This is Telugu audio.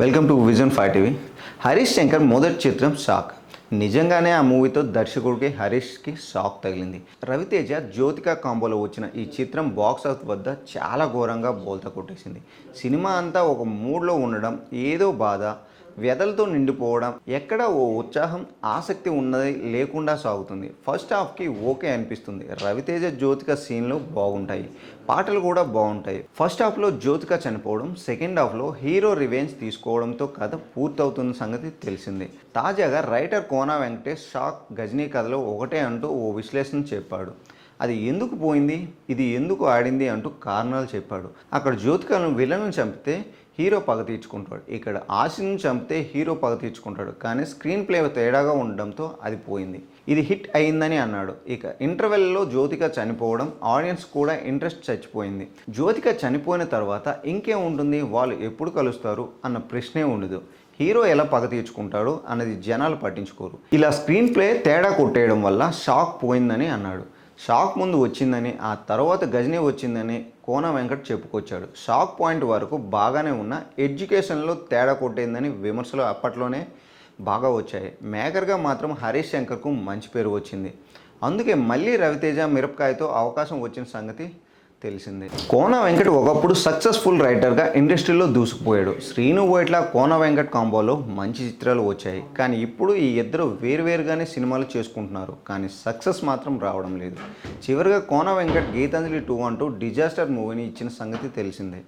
Welcome to vision five TV. Harish Shankar మొదటి చిత్రం షాక్. నిజంగానే ఆ మూవీతో దర్శకుడికి హరీష్కి షాక్ తగిలింది. రవితేజ జ్యోతిక కాంబోలో వచ్చిన ఈ చిత్రం బాక్స్ ఆఫీస్ వద్ద చాలా ఘోరంగా బోల్త కొట్టేసింది. సినిమా అంతా ఒక మూడ్లో ఉండడం ఏదో బాధ వ్యధలతో నిండిపోవడం ఎక్కడ ఓ ఉత్సాహం ఆసక్తి ఉన్నది లేకుండా సాగుతుంది. ఫస్ట్ హాఫ్కి ఓకే అనిపిస్తుంది. రవితేజ జ్యోతిక సీన్లు బాగుంటాయి. పాటలు కూడా బాగుంటాయి. ఫస్ట్ హాఫ్లో జ్యోతిక చనిపోవడం సెకండ్ హాఫ్లో హీరో రివెంజ్ తీసుకోవడంతో కథ పూర్తవుతున్న సంగతి తెలిసిందే. తాజాగా రైటర్ కోనా వెంకటేష్ షాక్ గజనీ కథలో ఒకటే అంటూ ఓ విశ్లేషణ చెప్పాడు. అది ఎందుకు పోయింది? ఇది ఎందుకు ఆడింది? అంటూ కారణాలు చెప్పాడు. అక్కడ జ్యోతికను విలన్ను చంపితే హీరో పగ తీర్చుకుంటాడు. ఇక్కడ ఆశను చంపితే హీరో పగ తీర్చుకుంటాడు. కానీ స్క్రీన్ ప్లే తేడాగా ఉండడంతో అది పోయింది. ఇది హిట్ అయిందని అన్నాడు. ఇక ఇంటర్వెల్లో జ్యోతిక చనిపోవడం ఆడియన్స్ కూడా ఇంట్రెస్ట్ చచ్చిపోయింది. జ్యోతిక చనిపోయిన తర్వాత ఇంకేం ఉంటుంది వాళ్ళు ఎప్పుడు కలుస్తారు? అన్న ప్రశ్నే ఉండదు. హీరో ఎలా పగ తీర్చుకుంటాడు? అన్నది జనాలు పట్టించుకోరు. ఇలా స్క్రీన్ ప్లే తేడా కొట్టేయడం వల్ల షాక్ పోయిందని అన్నాడు. షాక్ ముందు వచ్చిందని ఆ తర్వాత గజనీ వచ్చిందని కోన వెంకట్ చెప్పుకొచ్చాడు. షాక్ పాయింట్ వరకు బాగానే ఉన్న ఎడ్యుకేషన్లో తేడా కొట్టేందని విమర్శలు అప్పట్లోనే బాగా వచ్చాయి. మేకర్గా మాత్రం హరీష్ శంకర్కు మంచి పేరు వచ్చింది. అందుకే మళ్ళీ రవితేజ మిరపకాయతో అవకాశం వచ్చిన సంగతి తెలిసిందే. కోన వెంకట్ ఒకప్పుడు సక్సెస్ఫుల్ రైటర్గా ఇండస్ట్రీలో దూసుకుపోయాడు. శ్రీను వైట్ల కోన వెంకట్ కాంబోలో మంచి చిత్రాలు వచ్చాయి. కానీ ఇప్పుడు ఈ ఇద్దరు వేరువేరుగానే సినిమాలు చేసుకుంటున్నారు. కానీ సక్సెస్ మాత్రం రావడం లేదు. చివరిగా కోన వెంకట్ గీతాంజలి టూ అంటూ డిజాస్టర్ మూవీని ఇచ్చిన సంగతి తెలిసిందే.